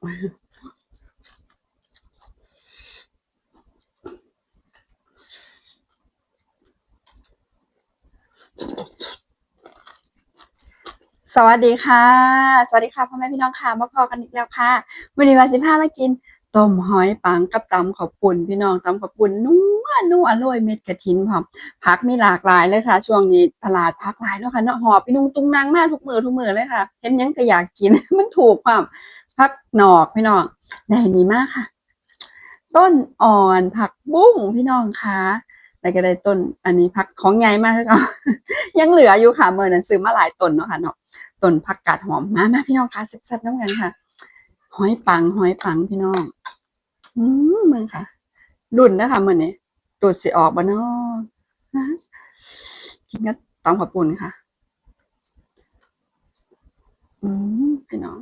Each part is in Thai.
สวัสดีค่ะ สวัสดีค่ะพ่อแม่พี่น้องค่ะมาพอกันอีกแล้วค่ะวันนี้วันสิบห้ามากินต้มหอยปังกับตำขอบปุ่นพี่น้องตำขอบปุ่นนัวนัวอร่อยเม็ดกระถินพร้อมผักมีหลากหลายเลยค่ะ ช่วงนี้ตลาดผักหลายเนาะค่ะเนาะหอบพี่นุ่งตุงนางมากทุกมือทุกมือเลยค่ะ เห็นยังก็อยากกินมันถูกความ ผักหนอกพี่น้องได้ดีมากค่ะ ต้นอ่อนผักบุ้งพี่น้องคะแล้วก็ได้ต้นอันนี้ผักของใหญ่มากเลยค่ะยังเหลืออยู่ค่ะเมื่อนั้นซื้อมาหลายต้นเนาะค่ะเนาะต้นผักกาดหอมมามาพี่น้องคะแซ่บๆน้ำกันค่ะ หอยปังหอยปังพี่น้องอืมมึงค่ะดุนนะคะเมื่อนี้ตูดสิออกบ่เนาะฮะกินกับตำขับปุ่นค่ะ อืมพี่น้อง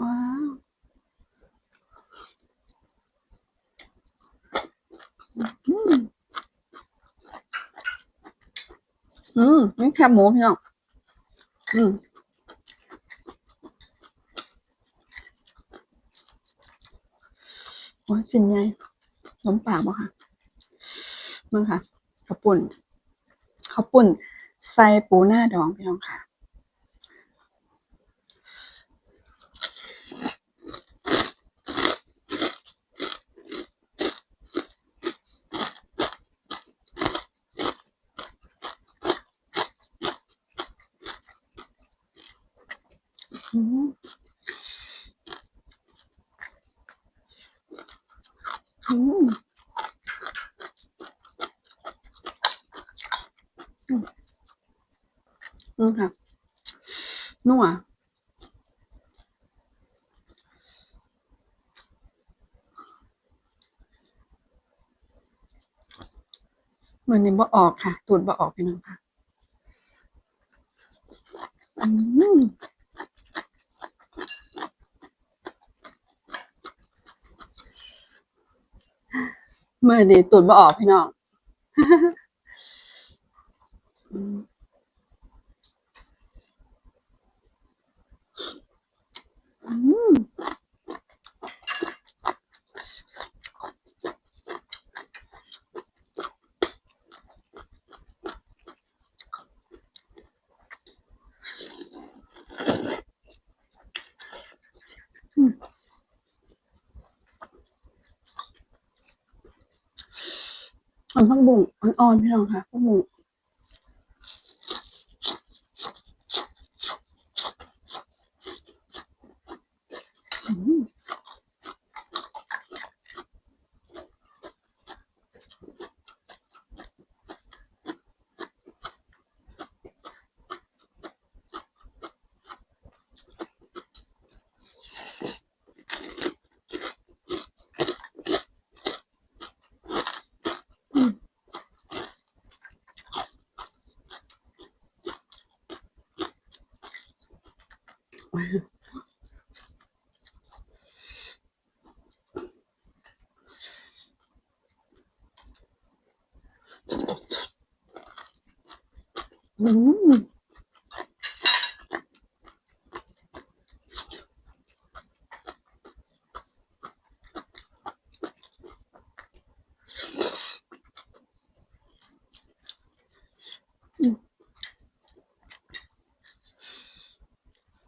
ว้าว อืมอืมนี่แคบหมูพี่น้องอืมโอ้ยสินใหญ่ล้มปากบ่ค่ะมึงค่ะข้าวปุ่นข้าวปุ่นใส่ปูหน้าดองพี่น้องค่ะ อืมอืมอืมอืมค่ะนัวเหมือนนี้บ่ออกค่ะ ตูดบ่ออกพี่น้องค่ะ อืม เมื่อนี้ตูดบ่ออกพี่น้องอืม อืมมันผักบุ้งอ่อนๆพี่น้องค่ะผักบุ้งอืม อืม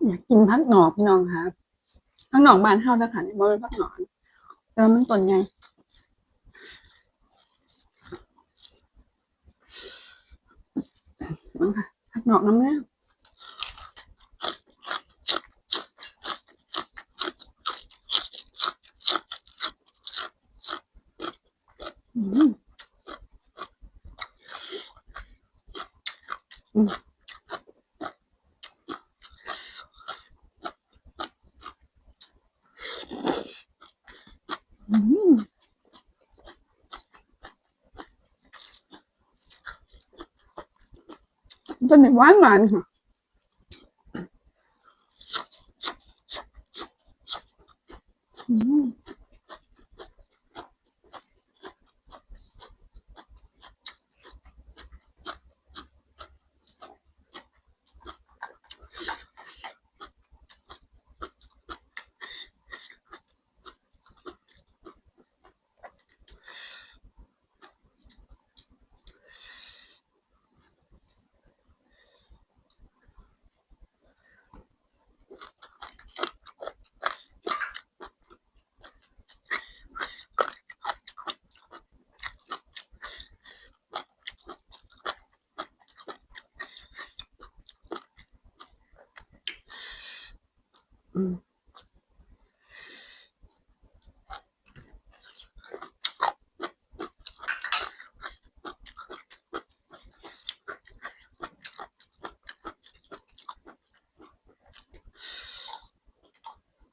อยากกินผักหนอกพี่น้องค่ะผักหนอกบ้านเฮาแล้วค่ะนี่บ่เป็นผักหนอนแต่ว่ามันต้นใหญ่ มันค่ะผักหนอกน้ำแน่อืมอืมอืม ต้นไหน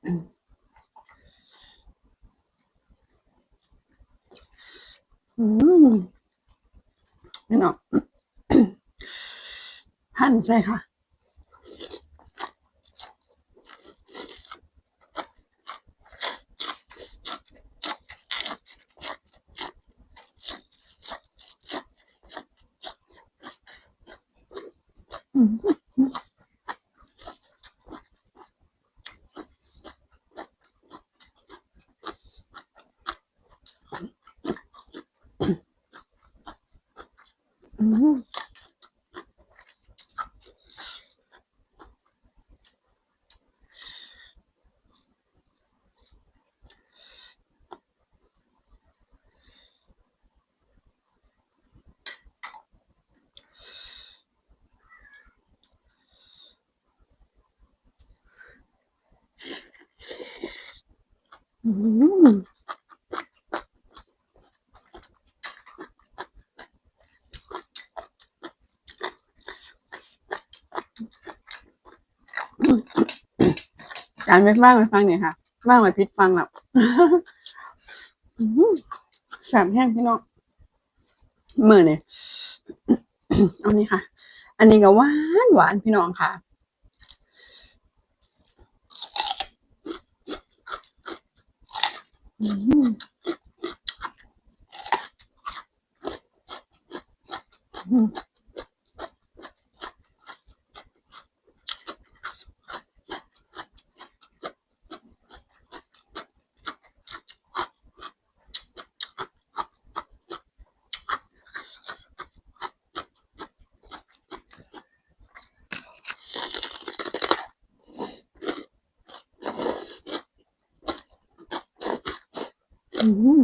อืมนี่เนาะหั่นใช่ค่ะ อืมอืมอืมารไม่ว่างไปฟังเนี่ยค่ะว่างไปพิษฟังแล้วอืมแสบแห้งพี่น้องมือเนี่ยเอานี่ค่ะ อันนี้ก็หวานหวานพี่น้องค่ะอืมอืมอืม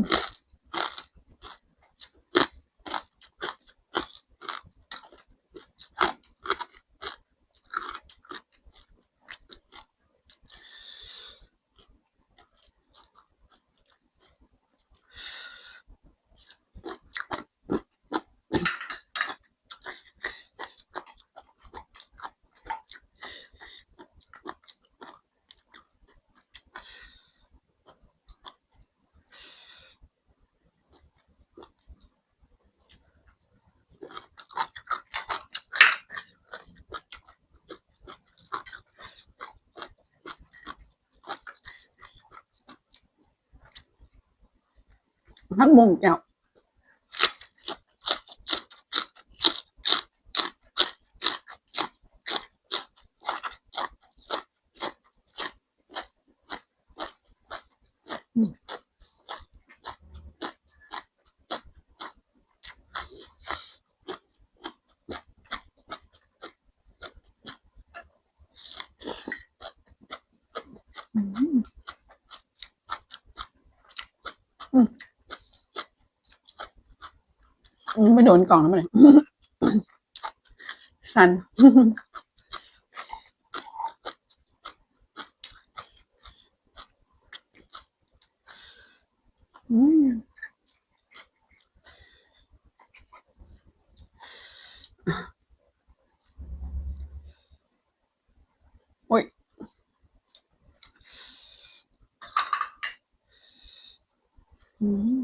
พักบุ้งเจ้าอืมอืมอืมอืม ไม่โดนกล่องแล้วมั้ยสัน อืมโอ้ยอืมอืม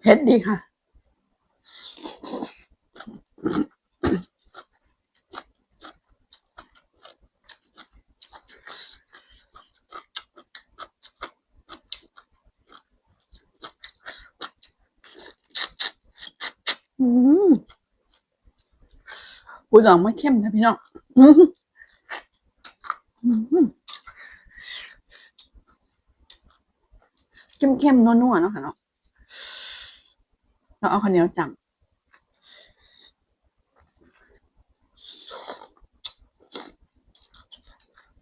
เผ็ดดีค่ะ ปูดองไม่เข้มนะพี่น้องอื้อหืออื้อหือเข้มๆนัวๆเนาะค่ะเนาะเราเอาข้าวเหนียวจำ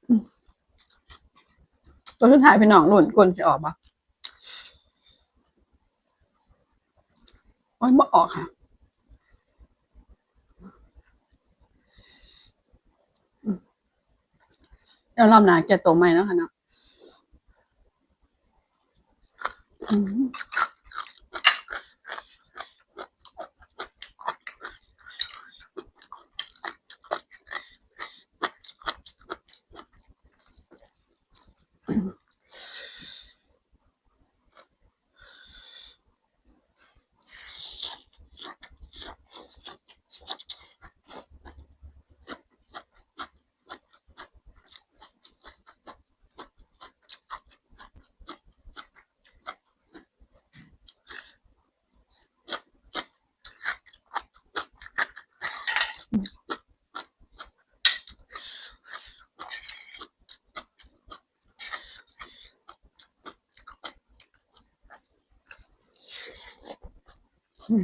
อืมตัวสุดท้ายพี่น้องหล่นกลนจะออกปะโอ้ยบ่ออกค่ะ เดี๋ยวรอบหน้าแกโตัวใหม่เนาะค่ะเนาะอืม อื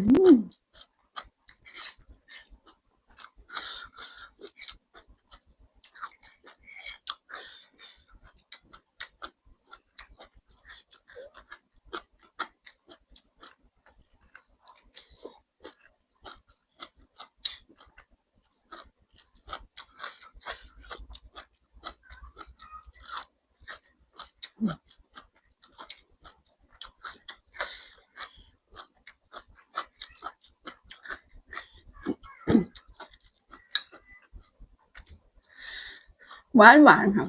มหวานหวานค่ะ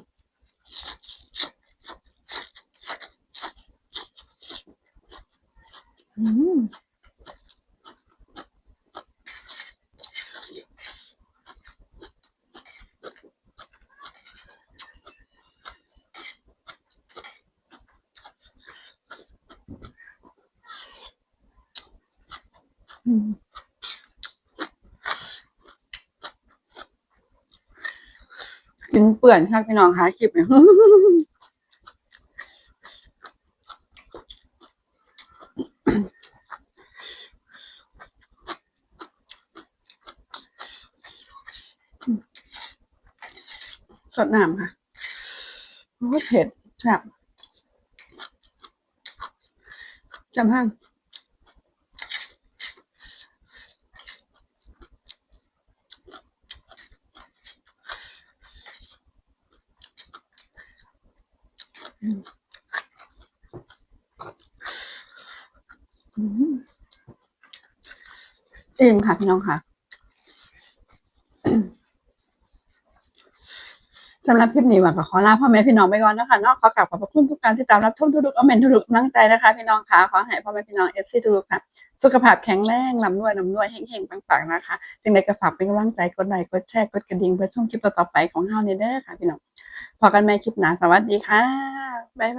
อืมอืม กินเปื่อนค่ะพี่น้องคะคลิปเนี่ยสดน้ำค่ะโอ้เผ็ดแซ่บจำห้าง เองค่ะพี่น้องค่ะสำหรับคลิปนี้หวังก็ขอลาพ่อแม่พี่น้องไปก่อนนะคะเนาะขอกลับขอบพระคุณทุกการที่ตามรับชมทุกๆอมเมนทุกๆกำลังใจนะคะ พี่น้องค่ะขอให้พ่อแม่พี่น้องเอฟซีทุกๆค่ะ สุขภาพแข็งแรงลำรวยลำรวยเฮงๆปังๆนะคะจึงได้กระฝากเป็นกำลังใจกดไลค์กดแชร์กดกระดิ่งเพื่อชมคลิปต่อๆไปของเฮาเนี่ยเด้อค่ะ พี่น้องพอกันใหม่คลิปหน้าสวัสดีค่ะบ๊ายบาย